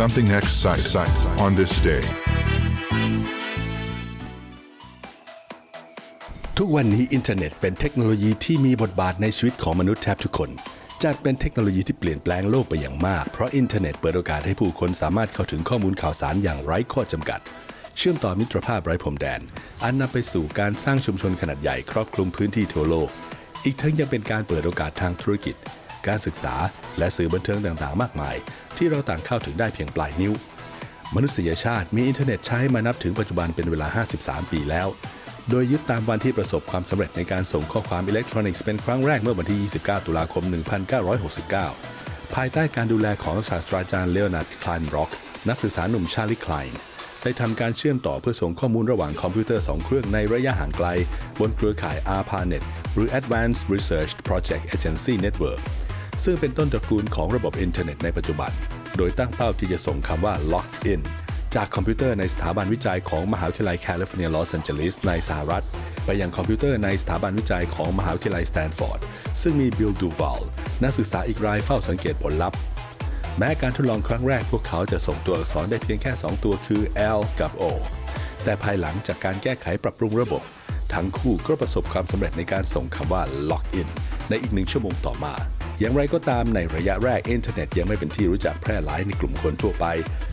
Something exciting on this day. ทุกวันนี้อินเทอร์เน็ตเป็นเทคโนโลยีที่มีบทบาทในชีวิตของมนุษย์แทบทุกคนจัดเป็นเทคโนโลยีที่เปลี่ยนแปลงโลกไปอย่างมาก เพราะอินเทอร์เน็ตเปิดโอกาสให้ผู้คนสามารถเข้าถึงข้อมูลข่าวสารอย่างไร้ข้อจำกัด เชื่อมต่อมิตรภาพไร้พรมแดน อันนำไปสู่การสร้างชุมชนขนาดใหญ่ครอบคลุมพื้นที่ทั่วโลก อีกทั้งยังเป็นการเปิดโอกาสทางธุรกิจ การศึกษา และสื่อบันเทิงต่างๆ มากมาย ที่เราต่างเข้าถึงได้เพียงปลายนิ้ว มนุษยชาติมีอินเทอร์เน็ตใช้มานับถึงปัจจุบันเป็นเวลา 53 ปีแล้ว โดยยึดตามวันที่ประสบความสำเร็จในการส่งข้อความอิเล็กทรอนิกส์เป็นครั้งแรกเมื่อวันที่ 29 ตุลาคม 1969 ภายใต้การดูแลของศาสตราจารย์เลโอนาร์ดคลายน์ร็อก นักศึกษาหนุ่มชาลีคลายน์ได้ทำการเชื่อมต่อเพื่อส่งข้อมูลระหว่างคอมพิวเตอร์ 2 เครื่องในระยะห่างไกล บนเครือข่าย ARPANET หรือ Advanced Research Project Agency Network ซึ่งเป็นต้นตระกูลของระบบอินเทอร์เน็ตในปัจจุบัน โดยตั้งเป้าที่จะส่งคำว่า Log In จากคอมพิวเตอร์ในสถาบันวิจัยของมหาวิทยาลัยแคลิฟอร์เนียลอสแอนเจลิสในสหรัฐ ไปยังคอมพิวเตอร์ในสถาบันวิจัยของมหาวิทยาลัยสแตนฟอร์ด ซึ่งมีบิลดูวัลนักศึกษาอีกรายเฝ้าสังเกตผลลัพธ์ แม้การทดลองครั้งแรกพวกเขาจะส่งตัวอักษรได้เพียงแค่ 2 ตัวคือ L กับ O แต่ภายหลังจากการแก้ไขปรับปรุงระบบ ทั้งคู่ก็ประสบความสำเร็จในการส่งคำว่า Log In ในอีกหนึ่งชั่วโมงต่อมา อย่างไรก็ตามในระยะแรกอินเทอร์เน็ตยังไม่เป็นที่รู้จักแพร่หลายในกลุ่มคนทั่วไป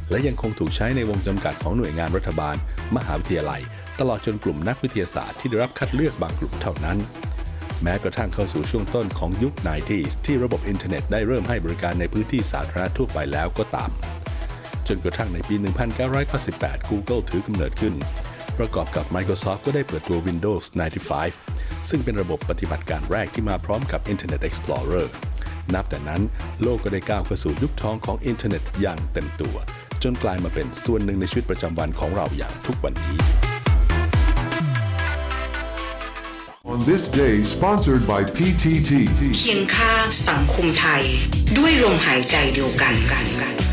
และยังคงถูกใช้ในวงจำกัดของหน่วยงานรัฐบาล มหาวิทยาลัย ตลอดจนกลุ่มนักวิทยาศาสตร์ที่ได้รับคัดเลือกบางกลุ่มเท่านั้น แม้กระทั่งเข้าสู่ช่วงต้นของยุค 90s ที่ระบบอินเทอร์เน็ตได้เริ่มให้บริการในพื้นที่สาธารณะทั่วไปแล้วก็ตาม จนกระทั่งในปี 1998 Google ถือกำเนิดขึ้นประกอบกับ Microsoft ก็ได้เปิดตัว Windows 95 ซึ่งเป็นระบบปฏิบัติการแรกที่มาพร้อมกับ Internet Explorer นับแต่นั้นโลกก็ได้ก้าวเข้าสู่ยุคทองของอินเทอร์เน็ตอย่างเต็มตัว จนกลายมาเป็นส่วนหนึ่งในชีวิตประจำวันของเราอย่างทุกวันนี้ On this day, sponsored by PTT. เคียงข้างสังคมไทย ด้วยลมหายใจเดียวกันกันกัน